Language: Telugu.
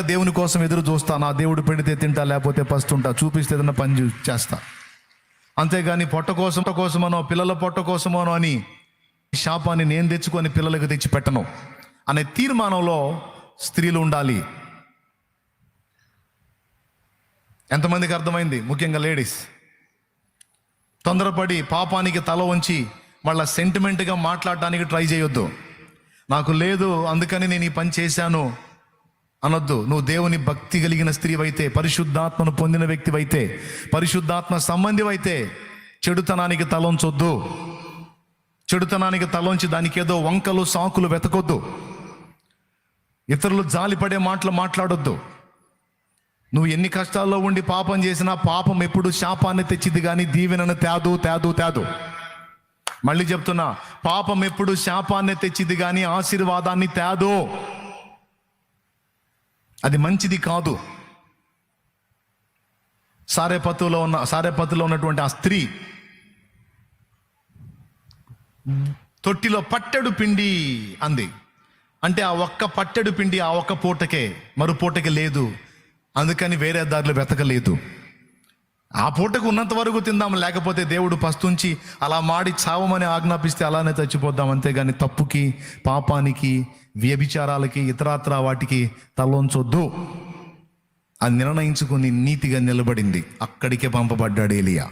దేవుని కోసం ఎదురు చూస్తా నా దేవుడు పెడితే తింటా లేకపోతే పస్తుంటా చూపిస్తే ఏదన్నా పని చేస్తా. అంతేగాని పొట్ట కోసం కోసమనో పిల్లల పొట్ట కోసమనో అని శాపాన్ని నేను తెచ్చుకొని పిల్లలకు తెచ్చి పెట్టను. అనే తీర్మానంలో స్త్రీలు ఉండాలి. ఎంతమందికి అర్థమైంది? ముఖ్యంగా లేడీస్. తొందరపడి పాపానికి తల వంచి వాళ్ళ సెంటిమెంట్గా మాట్లాడడానికి ట్రై చేయొద్దు. నాకు లేదు అందుకని నేను ఈ పని చేశాను. అనొద్దు. నువ్వు దేవుని భక్తి కలిగిన స్త్రీవైతే పరిశుద్ధాత్మను పొందిన వ్యక్తివైతే పరిశుద్ధాత్మ సంబంధివైతే చెడుతనానికి తలంచొద్దు. చెడుతనానికి తలంచి దానికి ఏదో వంకలు సాకులు వెతకొద్దు. ఇతరులు జాలిపడే మాటలు మాట్లాడొద్దు. నువ్వు ఎన్ని కష్టాల్లో ఉండి పాపం చేసినా పాపం ఎప్పుడు శాపాన్ని తెచ్చిద్ది కానీ దీవెనను తేదు తేదు తేదు. మళ్ళీ చెప్తున్నా పాపం ఎప్పుడు శాపాన్ని తెచ్చిద్ది కానీ ఆశీర్వాదాన్ని తేదు. అది మంచిది కాదు. సారేపత్తులో ఉన్న సారేపతులో ఉన్నటువంటి ఆ స్త్రీ తొట్టిలో పట్టెడు పిండి అంది. అంటే ఆ ఒక్క పట్టెడు పిండి ఆ ఒక్క పూటకే మరో పూటకి లేదు. అందుకని వేరే దారిలో వెతకలేదు. ఆ పూటకు ఉన్నంత వరకు తిందాం లేకపోతే దేవుడు పస్తుంచి అలా మాడి చావమని ఆజ్ఞాపిస్తే అలానే చచ్చిపోద్దాం. అంతేగాని తప్పుకి పాపానికి వ్యభిచారాలకి ఇతరాత్ర వాటికి తలొంచొద్దు. అది నిర్ణయించుకుని నీతిగా నిలబడింది. అక్కడికే పంపబడ్డాడు ఏలియా.